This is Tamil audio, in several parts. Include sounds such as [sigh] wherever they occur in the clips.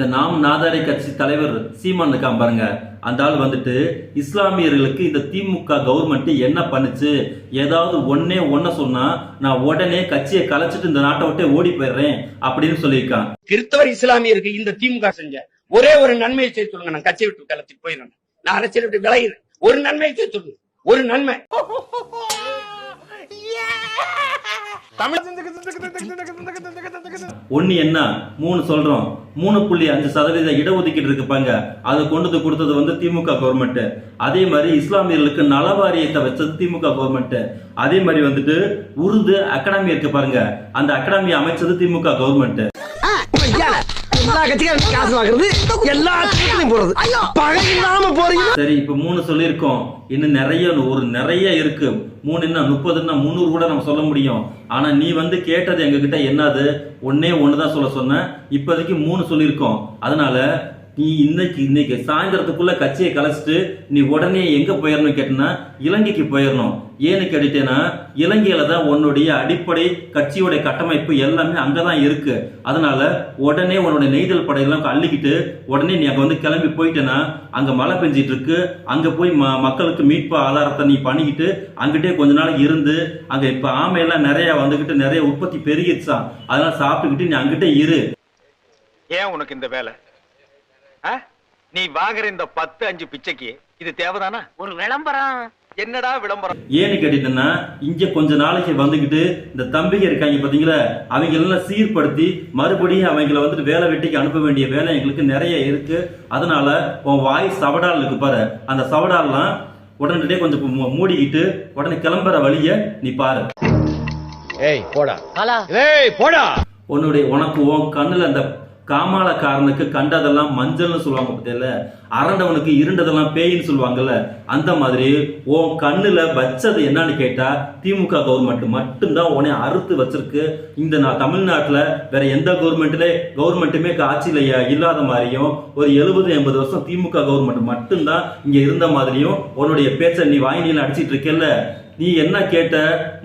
இந்த நாம் நாதாரி கட்சி தலைவர் சீமான் இருக்கான் பாருங்க. அந்த ஆள் வந்துட்டு இஸ்லாமியர்களுக்கு இந்த திமுக கவர்மெண்ட் என்ன பண்ணுச்சு? ஏதாவது ஒன்னே ஒன்ன சொன்னா நான் உடனே கட்சியை கலைச்சிட்டு இந்த நாட்டை விட்டே ஓடி போயிடுறேன் அப்படின்னு சொல்லியிருக்கான். கிறிஸ்தவர் இஸ்லாமியருக்கு இந்த திமுக செஞ்ச ஒரே ஒரு நன்மையை செய்து சொல்லுங்க. நான் கட்சியை விட்டு கலத்தி போயிடுறேன். நான் அரசியல் விட்டு விலகிறேன். ஒரு நன்மையை செய்து சொல்லுங்க. ஒரு நன்மை. [laughs] ஒன்னு என்ன? மூணு சொல்றோம். மூணு புள்ளி அஞ்சு சதவீத இடஒதுக்கீடு இருக்குப்பாங்க அதை கொண்டு வந்து கொடுத்தது வந்து திமுக கவர்மெண்ட் அதே மாதிரி இஸ்லாமியர்களுக்கு நலவாரியத்தை வச்சது திமுக கவர்மெண்ட் அதே மாதிரி வந்துட்டு உருது அகாடமி இருக்கு பாருங்க. அந்த அகாடமி அமைச்சது திமுக கவர்மெண்ட் எல்லா கட்சிக்காரும் காசு வாங்குறது எல்லா கட்சிகளையும் போறது. பகை இல்லாம போறீங்க சரி இப்ப மூணு சொல்லியிருக்கோம். இன்னும் நிறைய ஒரு நிறைய இருக்கு. மூணு என்ன முப்பதுன்னா முந்நூறு கூட நம்ம சொல்ல முடியும். ஆனா நீ வந்து கேட்டது எங்ககிட்ட என்னது? ஒன்னே ஒண்ணுதான் சொல்ல சொன்ன. இப்போதைக்கு மூணு சொல்லியிருக்கோம். அதனால நீ இன்னைக்கு இன்னைக்கு சாயந்தரத்துக்குள்ள கட்சியை கலைச்சிட்டு நீ உடனே எங்க போயிடணும் கேட்டனா இலங்கைக்கு போயிடணும் ஏன்னு கேட்டுட்டேன்னா இலங்கையில தான் உன்னுடைய அடிப்படை கட்சியோட கட்டமைப்பு எல்லாமே அங்கதான் இருக்கு. அதனால உடனே உன்னுடைய நெய்தல் படையெல்லாம் அள்ளிக்கிட்டு உடனே நீ அங்க வந்து கிளம்பி போயிட்டேன்னா அங்க மழை பெஞ்சிட்டு இருக்கு அங்க போய் ம- மக்களுக்கு மீட்பு ஆதாரத்தை நீ பண்ணிக்கிட்டு அங்கிட்டே கொஞ்ச நாள் இருந்து அங்க இப்ப ஆமையெல்லாம் நிறைய வந்துகிட்டு நிறைய உற்பத்தி பெருகிடுச்சான் அதனால சாப்பிட்டுக்கிட்டு நீ அங்கிட்டே இரு. ஏன் உனக்கு இந்த வேலை? நீ வாங்குற இந்த பத்து அஞ்சு பிச்சைக்கு இது தேவைதானா? ஒரு விளம்பரம். என்னடா விளம்பரம்? ஏன்னு கேட்டீங்கன்னா இங்க கொஞ்ச நாளைக்கு வந்துகிட்டு இந்த தம்பிங்க இருக்காங்க பாத்தீங்களா அவங்க எல்லாம் சீர்படுத்தி மறுபடியும் அவங்கள வந்துட்டு வேலை வெட்டிக்கு அனுப்ப வேண்டிய வேலை எங்களுக்கு நிறைய இருக்கு. அதனால உன் வாய் சவடால் இருக்கு பாரு. அந்த சவடால்லாம் உடனடியே கொஞ்சம் மூடிக்கிட்டு உடனே கிளம்புற வழிய நீ பாரு. ஏய் போடா. ஏய் போடா. உன்னுடைய உனக்கு உன் கண்ணுல அந்த காமாலக்காரனுக்கு கண்டதெல்லாம் மஞ்சள்னு சொல்லுவாங்க பத்தியில அரண்டவனுக்கு இருண்டதெல்லாம் பேயின்னு சொல்லுவாங்கல்ல அந்த மாதிரி உன் கண்ணுல வச்சது என்னன்னு கேட்டா திமுக கவர்மெண்ட் மட்டும்தான் உனே அறுத்து வச்சிருக்கு. இந்த நான் தமிழ்நாட்டுல வேற எந்த கவர்மெண்ட்ல கவர்மெண்ட்டுமே காட்சியில் இல்லாத மாதிரியும் ஒரு எழுபது எண்பது வருஷம் திமுக கவர்மெண்ட் மட்டும்தான் இங்க இருந்த மாதிரியும் உன்னுடைய பேச்சை நீ வாங்கினில அடிச்சிட்டு இருக்கேல்ல. நீ என்ன கேட்ட?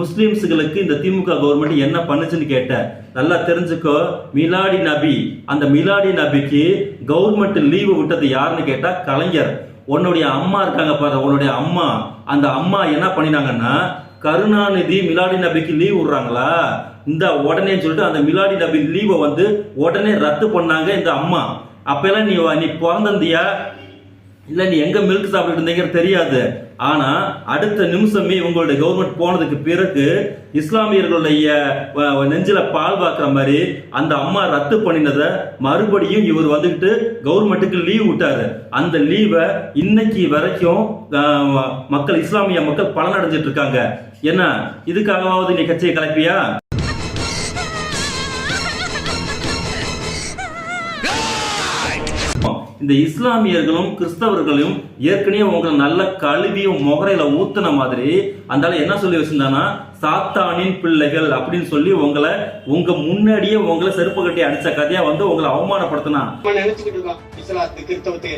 முஸ்லிம்ஸுகளுக்கு இந்த திமுக கவர்மெண்ட் என்ன பண்ணுச்சுன்னு கேட்ட. நல்லா தெரிஞ்சுக்கோ. மிலாடி நபி அந்த மிலாடி நபிக்கு கவர்மெண்ட் லீவு விட்டது யாருன்னு கேட்டா கலைஞர். உன்னுடைய அம்மா இருக்காங்க பாரு உன்னுடைய அம்மா. அந்த அம்மா என்ன பண்ணினாங்கன்னா கருணாநிதி மிலாடி நபிக்கு லீவ் விடுறாங்களா? இந்த உடனே சொல்லிட்டு அந்த மிலாடி நபி லீவை வந்து உடனே ரத்து பண்ணாங்க இந்த அம்மா. அப்பெல்லாம் நீ நீ பிறந்திருந்தியா? இல்லை நீ எங்கே மில்க் சாப்பிட்டு இருந்தீங்க தெரியாது. ஆனா அடுத்த நிமிஷமே உங்களுடைய கவர்மெண்ட் போனதுக்கு பிறகு இஸ்லாமியர்களுடைய நெஞ்சில பால் பார்க்குற மாதிரி அந்த அம்மா ரத்து பண்ணினதை மறுபடியும் இவர் வந்துக்கிட்டு கவர்மெண்ட்டுக்கு லீவ் விட்டாரு. அந்த லீவை இன்னைக்கு வரைக்கும் மக்கள் இஸ்லாமிய மக்கள் பலனடைஞ்சிட்டு இருக்காங்க. என்ன? இதுக்காகவாவது நீ கட்சியை கலப்பியா? இந்த இஸ்லாமியர்களும் கிறிஸ்தவர்களும் ஏற்கனவே உங்களை நல்ல கழுவியும் முகரையில ஊத்துன மாதிரி அந்த ஆளு என்ன சொல்லி வச்சிருந்தானா சாத்தானின் பிள்ளைகள் அப்படின்னு சொல்லி உங்களை உங்க முன்னாடியே உங்களை செருப்பு கட்டி அடிச்ச கதையா வந்து உங்களை அவமானப்படுத்தினா? இஸ்லாத்து கிறிஸ்தவத்தை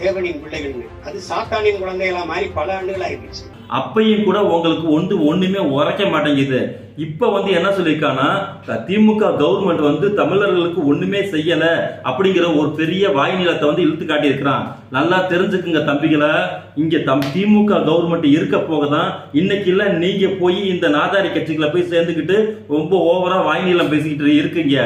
தேவனின் பிள்ளைகள். அது சாத்தானின் குழந்தைகளா மாறி பல ஆண்டுகள் ஆயிடுச்சு அப்பையும் கூட உங்களுக்கு ஒன்று ஒண்ணுமே உரைக்க மாட்டேங்குது. இப்போ வந்து என்ன சொல்லியிருக்காங்கன்னா திமுக கவர்மெண்ட் வந்து தமிழர்களுக்கு ஒன்றுமே செய்யலை அப்படிங்கிற ஒரு பெரிய வாய் நிலத்தை வந்து இழுத்து காட்டியிருக்கிறான். நல்லா தெரிஞ்சுக்குங்க தம்பிகளை. இங்கே தம் திமுக கவர்மெண்ட் இருக்க போகதான் இன்னைக்கு இல்ல நீங்கள் போய் இந்த நாதாரி கட்சிகளை போய் சேர்ந்துக்கிட்டு ரொம்ப ஓவராக வாய் நிலம் பேசிக்கிட்டு இருக்குங்க.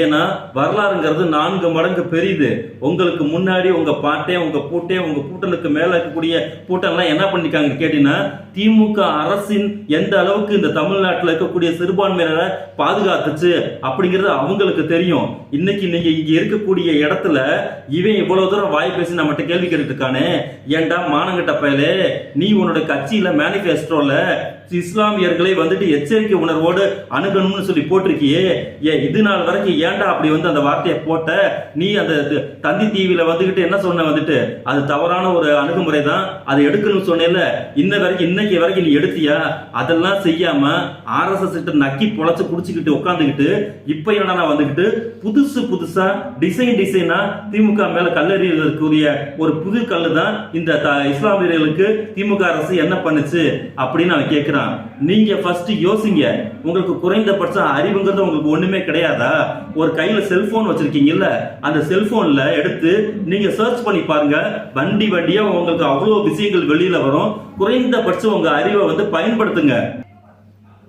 ஏன்னா வரலாறுங்கிறது நான்கு மடங்கு பெரியது உங்களுக்கு முன்னாடி உங்கள் பாட்டே உங்கள் பூட்டே உங்கள் பூட்டனுக்கு மேலே இருக்கக்கூடிய கூட்டம்லாம் என்ன பண்ணிருக்காங்க கேட்டீங்கன்னா திமுக அரசின் எந்த அளவுக்கு இந்த தமிழ்நாட்டில் இருக்கக்கூடிய சிறுபான்மையினரை பாதுகாத்துச்சு அப்படிங்கிறது அவங்களுக்கு தெரியும். இன்னைக்கு நீங்க இங்க இருக்கக்கூடிய இடத்துல இவன் இவ்வளவு தூரம் வாய் பேசி நம்மகிட்ட கேள்வி கேட்டுட்டு இருக்கானே. ஏன்டா மானங்கிட்ட பயலே? நீ உன்னோட கட்சியில மேனிஃபெஸ்டோல இஸ்லாமியர்களை வந்துட்டு எச்சரிக்கை உணர்வோடு அணுகணும்னு சொல்லி போட்டிருக்கியே. ஏ இது நாள் வரைக்கும் ஏன்டா அப்படி வந்து அந்த வார்த்தையை போட்ட? நீ அந்த தந்தி டிவியில வந்துகிட்டு என்ன சொன்ன வந்துட்டு? அது தவறான ஒரு அணுகுமுறை தான் அதை எடுக்கணும்னு சொன்னேன்ல இன்ன வரைக்கும் இன்னைக்கு வரைக்கும் நீ எடுத்தியா? அதெல்லாம் செய்யாம ஆர்எஸ்எஸ் கிட்ட நக்கி பொழைச்சு குடிச்சுக்கிட்டு உட்காந்துக்கிட்டு இப்ப என்னடா வந்துகிட்டு புதுசு புதுசா டிசைன் டிசைனா திமுக மேல கல்லறியக்கூடிய ஒரு புது கல்லு தான் இந்த த- இஸ்லாமியர்களுக்கு திமுக அரசு என்ன பண்ணுச்சு? அப்படின்னு அவன் கேட்கிறான் கேட்கிறான் நீங்க ஃபர்ஸ்ட் யோசிங்க. உங்களுக்கு குறைந்தபட்ச அறிவுங்கிறது உங்களுக்கு ஒண்ணுமே கிடையாதா? ஒரு கையில செல்போன் வச்சிருக்கீங்கல்ல அந்த செல்போன்ல எடுத்து நீங்க சர்ச் பண்ணி பாருங்க. வண்டி வண்டியா உங்களுக்கு அவ்வளவு விஷயங்கள் வெளியில வரும். குறைந்தபட்சம் உங்க அறிவை வந்து பயன்படுத்துங்க.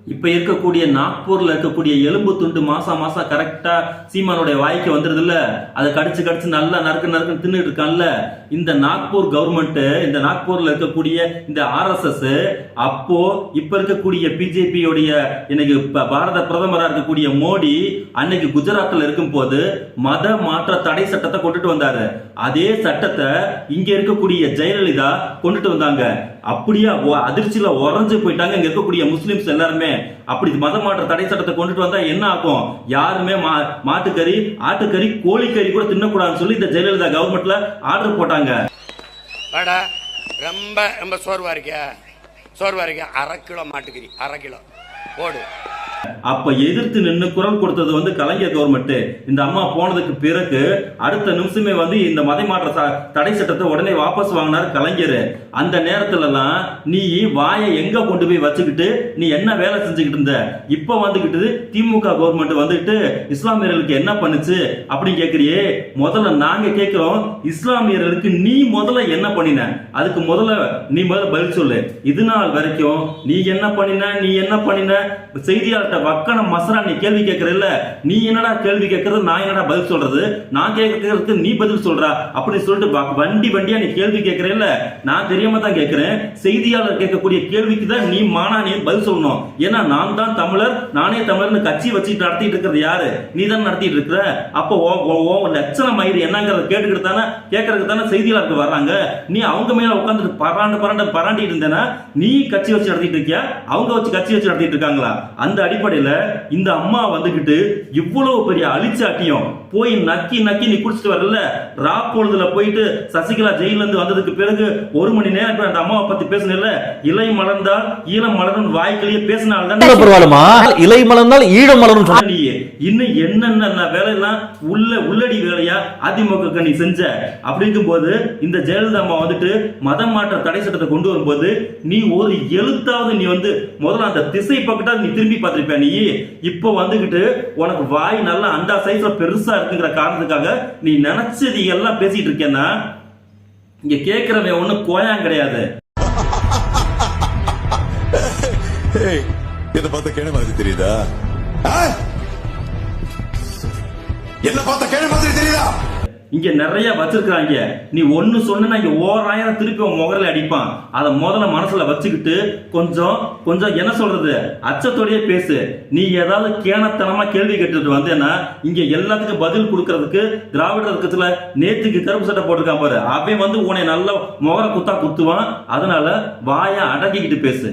இப்போ இருக்கக்கூடிய நாக்பூரில் இருக்கக்கூடிய எலும்பு துண்டு மாசம் மாசம் கரெக்டாக சீமானுடைய வாய்க்கு வந்துடுது இல்லை அதை கடிச்சு கடிச்சு நல்லா நறுக்கு நறுக்குன்னு தின்னுட்டு இருக்கான்ல? இந்த நாக்பூர் கவர்மெண்ட்டு இந்த நாக்பூரில் இருக்கக்கூடிய இந்த ஆர்எஸ்எஸ் அப்போ இப்போ இருக்கக்கூடிய பிஜேபியோடைய இன்னைக்கு ப- பாரத பிரதமராக இருக்கக்கூடிய மோடி அன்னைக்கு குஜராத்தில் இருக்கும் போது மத மாற்ற தடை சட்டத்தை கொண்டுட்டு வந்தாரு. அதே சட்டத்தை இங்கே இருக்கக்கூடிய ஜெயலலிதா கொண்டுட்டு வந்தாங்க. அப்படியே அதிர்ச்சியில் உறைஞ்சு போயிட்டாங்க. இங்கே இருக்கக்கூடிய முஸ்லிம்ஸ் எல்லாருமே. அப்படி மத மாற்ற தடை சட்டத்தை கொண்டுட்டு வந்தா என்ன ஆகும்? யாருமே மா- மாட்டுக்கறி ஆட்டுக்கறி கோழிக்கறி கூட தின்னக்கூடாதுன்னு சொல்லி இந்த ஜெயலலிதா கவர்மெண்ட்ல ஆர்டர் போட்டாங்க. ரொம்ப ரொம்ப சோர்வா இருக்கியா? சோர்வா இருக்கியா? அரை கிலோ மாட்டுக்கறி அரை கிலோ. போடு. அப்ப எதிர்த்து நின்னு குரல் கொடுத்தது வந்து கலைஞர் கவர்மெண்ட் இந்த அம்மா போனதுக்கு பிறகு அடுத்த நிமிஷமே வந்து இந்த மதை மாற்ற ச- தடை சட்டத்தை உடனே வாபஸ் வாங்கினார் கலைஞர். அந்த நேரத்துல எல்லாம் நீ வாயை எங்க கொண்டு போய் வச்சுக்கிட்டு நீ என்ன வேலை செஞ்சுக்கிட்டு இருந்த? இப்ப வந்துகிட்டு திமுக கவர்மெண்ட் வந்துட்டு இஸ்லாமியர்களுக்கு என்ன பண்ணுச்சு அப்படின்னு கேக்குறியே? முதல்ல நாங்க கேட்கிறோம் இஸ்லாமியர்களுக்கு நீ முதல்ல என்ன பண்ணின? அதுக்கு முதல்ல நீ முதல்ல பதில் சொல்லு. இது நாள் வரைக்கும் நீ என்ன பண்ணின நீ என்ன பண்ணின? கிட்ட வக்கன மசரா நீ கேள்வி கேட்கறல்ல நீ என்னடா கேள்வி கேட்கறது நான் என்னடா பதில் சொல்றது? நான் கேட்கறதுக்கு நீ பதில் சொல்றா? அப்படின்னு சொல்லிட்டு வண்டி வண்டியா நீ கேள்வி கேட்கறல்ல? நான் தெரியாம தான் கேட்கிறேன். செய்தியாளர் கேட்கக்கூடிய கேள்விக்கு தான் நீ மானா நீ பதில் சொல்லணும். ஏன்னா நான் தான் தமிழர் நானே தமிழர்னு கட்சி வச்சு நடத்திட்டு இருக்கிறது யாரு? நீ தான் நடத்திட்டு இருக்கிற? அப்போ ஓ- ஓ- லட்சணம் ஆயிரு என்னங்கிறத கேட்டுக்கிட்டு தானே கேட்கறதுக்கு தானே செய்தியாளருக்கு வர்றாங்க. நீ அவங்க மேல உட்காந்துட்டு பராண்டு பராண்டு பராண்டிட்டு இருந்தேன்னா நீ கட்சி வச்சு நடத்திட்டு இருக்கியா? அவங்க வச்சு கட்சி வச்சு நடத்திட்டு இருக்காங்களா? அந்த அடிப்படையில இந்த அம்மா வந்துகிட்டு இவ்வளவு பெரிய அழிச்சாட்டியம் போய் நக்கி நக்கி நீ குடிச்சிட்டு வரல. ரா பொழுதுல போயிட்டு சசிகலா ஜெயில இருந்து வந்ததுக்கு பிறகு ஒரு மணி நேரம் அந்த அம்மாவை பத்தி பேசுனல இலை மலர்ந்தால் ஈழம் மலரும் வாய்க்கிலேயே பேசினால்தான் இலை மலர்ந்தால் ஈழம் மலரும் இன்னும் என்னென்ன வேலையெல்லாம் உள்ள உள்ளடி வேலையா அதிமுக நீ செஞ்ச? அப்படிங்கும் போது இந்த ஜெயலலிதா அம்மா வந்துட்டு மதம் மாற்ற தடை சட்டத்தை கொண்டு வரும்போது நீ ஒரு எழுத்தாவது நீ வந்து முதல்ல அந்த திசை பக்கத்தா நீ திரும்பி பார்த்திருப்ப நீ? இப்போ வந்துகிட்டு உனக்கு வாய் நல்லா அண்டா சைஸ்ல பெருசா இருக்குங்கிற காரணத்துக்காக நீ நினைச்சது எல்லாம் பேசிட்டு இருக்கேன்னா இங்க கேட்கிறவன் ஒண்ணும் கோயம் கிடையாது. [laughs] இதை பார்த்த கேன மாதிரி தெரியுதா? ஆ? என்ன பார்த்த கேன மாதிரி தெரியுதா? இங்க நிறைய வச்சிருக்காங்க நீ ஒண்ணு சொன்னா இங்க ஓராயிரம் திருப்பி உன் முகரில் அடிப்பான். அதை முதல்ல மனசுல வச்சுக்கிட்டு கொஞ்சம் கொஞ்சம் என்ன சொல்றது? அச்சத்தோடயே பேசு. நீ ஏதாவது கேனத்தனமா கேள்வி கேட்டுட்டு வந்தேன்னா இங்க எல்லாத்துக்கும் பதில் கொடுக்கறதுக்கு திராவிட இயக்கத்துல நேத்துக்கு கருப்பு சட்டை போட்டிருக்கான் பாரு. அவன் வந்து உன்னை நல்ல முகர குத்தா குத்துவான். அதனால வாயை அடக்கிக்கிட்டு பேசு.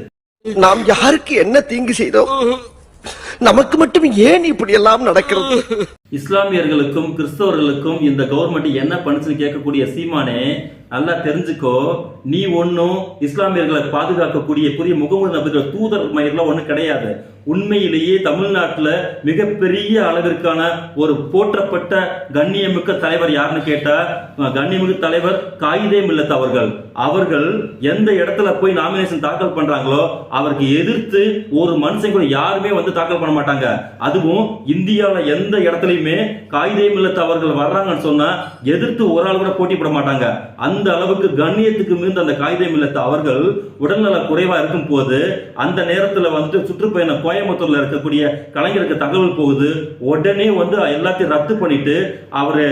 நாம் யாருக்கு என்ன தீங்கு செய்தோம்? நமக்கு மட்டும் ஏன் இப்படி எல்லாம் நடக்கிறது? இஸ்லாமியர்களுக்கும் கிறிஸ்தவர்களுக்கும் இந்த கவர்மெண்ட் என்ன பண்ணுச்சுன்னு கேட்கக்கூடிய சீமானே நல்லா தெரிஞ்சுக்கோ. நீ ஒன்றும் இஸ்லாமியர்களை பாதுகாக்கக்கூடிய புதிய முகமது நபிகள் தூதர் மயிரில் ஒன்றும் கிடையாது. உண்மையிலேயே தமிழ்நாட்டில் மிகப்பெரிய அளவிற்கான ஒரு போற்றப்பட்ட கண்ணியமிக்க தலைவர் யாருன்னு கேட்டால் கண்ணியமிக்க தலைவர் காயிதே மில்லத் அவர்கள். அவர்கள் எந்த இடத்துல போய் நாமினேஷன் தாக்கல் பண்றாங்களோ அவருக்கு எதிர்த்து ஒரு மனுஷன் கூட யாருமே வந்து தாக்கல் பண்ண மாட்டாங்க. அதுவும் இந்தியாவில் எந்த இடத்துலையுமே காயிதே மில்லத் அவர்கள் வர்றாங்கன்னு சொன்னா எதிர்த்து ஒரு ஆள் கூட போட்டி போட மாட்டாங்க. அந்த அளவுக்கு கண்ணியத்துக்கு மிகுந்த அந்த காயிதே மில்லத் அவர்கள் உடல்நல குறைவா இருக்கும் போது அந்த நேரத்துல வந்துட்டு சுற்றுப்பயணம் கோயம்புத்தூர்ல இருக்கக்கூடிய கலைஞருக்கு தகவல் போகுது. உடனே வந்து எல்லாத்தையும் ரத்து பண்ணிட்டு அவரு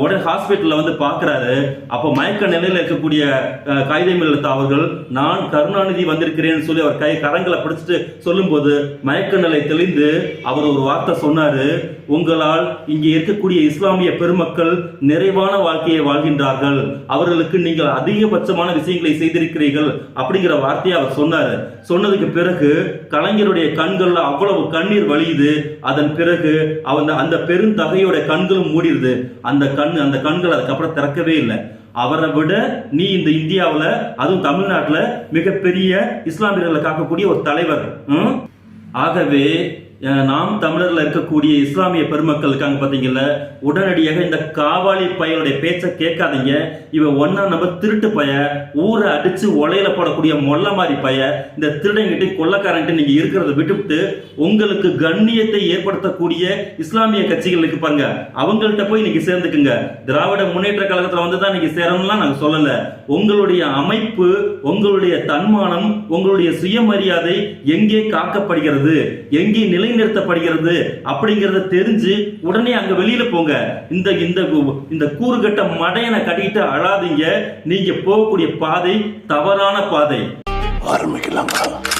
உடனே ஹாஸ்பிட்டல்ல வந்து பாக்குறாரு. அப்ப மயக்க நிலையில இருக்கக்கூடிய அஹ், காயிதே அவர்கள் நான் கருணாநிதி வந்திருக்கிறேன்னு சொல்லி அவர் கை கரங்களை பிடிச்சிட்டு சொல்லும்போது மயக்க நிலை தெளிந்து அவர் ஒரு வார்த்தை சொன்னாரு. உங்களால் இங்கே இருக்கக்கூடிய இஸ்லாமிய பெருமக்கள் நிறைவான வாழ்க்கையை வாழ்கின்றார்கள். அவர்களுக்கு நீங்கள் அதிகபட்சமான விஷயங்களை செய்திருக்கிறீர்கள் அப்படிங்கிற வார்த்தையை அவர் சொன்னார். சொன்னதுக்கு பிறகு கலைஞருடைய கண்கள்ல அவ்வளவு கண்ணீர் வழியுது. அதன் பிறகு அவன் அந்த பெருந்தகையோட கண்களும் மூடிடுது அந்த கண் அந்த கண்கள் அதுக்கப்புறம் திறக்கவே இல்லை. அவரை விட நீ இந்த இந்தியாவில் அதுவும் தமிழ்நாட்டில் மிகப்பெரிய இஸ்லாமியர்களை காக்கக்கூடிய ஒரு தலைவர். ம்? ஆகவே நாம் தமிழர்ல இருக்கக்கூடிய இஸ்லாமிய பெருமக்கள் இருக்காங்க பாத்தீங்கல்ல உடனடியாக இந்த காவாலி பையனுடைய பேச்சை கேட்காதீங்க. இவன் ஒன்னா நம்ம திருட்டு பைய ஊரை அடிச்சு ஒலையில போடக்கூடிய மொல்ல மாதிரி பைய இந்த திருடங்கிட்டு கொள்ளக்காரன்ட்டு நீங்க இருக்கிறத விட்டுவிட்டு உங்களுக்கு கண்ணியத்தை ஏற்படுத்தக்கூடிய இஸ்லாமிய கட்சிகள் இருக்கு பாருங்க. அவங்கள்ட்ட போய் நீங்க சேர்ந்துக்குங்க. திராவிட முன்னேற்ற கழகத்துல வந்து தான் நீங்க சேரணும்லாம் நாங்க சொல்லல. உங்களுடைய அமைப்பு உங்களுடைய தன்மானம் உங்களுடைய சுயமரியாதை எங்கே காக்கப்படுகிறது? எங்கே நிலைநிறுத்தப்படுகிறது அப்படிங்கிறத தெரிஞ்சு உடனே அங்க வெளியில போங்க. இந்த இந்த இந்த கூறுகட்ட மடையனை கட்டிட்டு அழாதீங்க. நீங்க போகக்கூடிய பாதை தவறான பாதை. ஆரம்பிக்கலாங்களா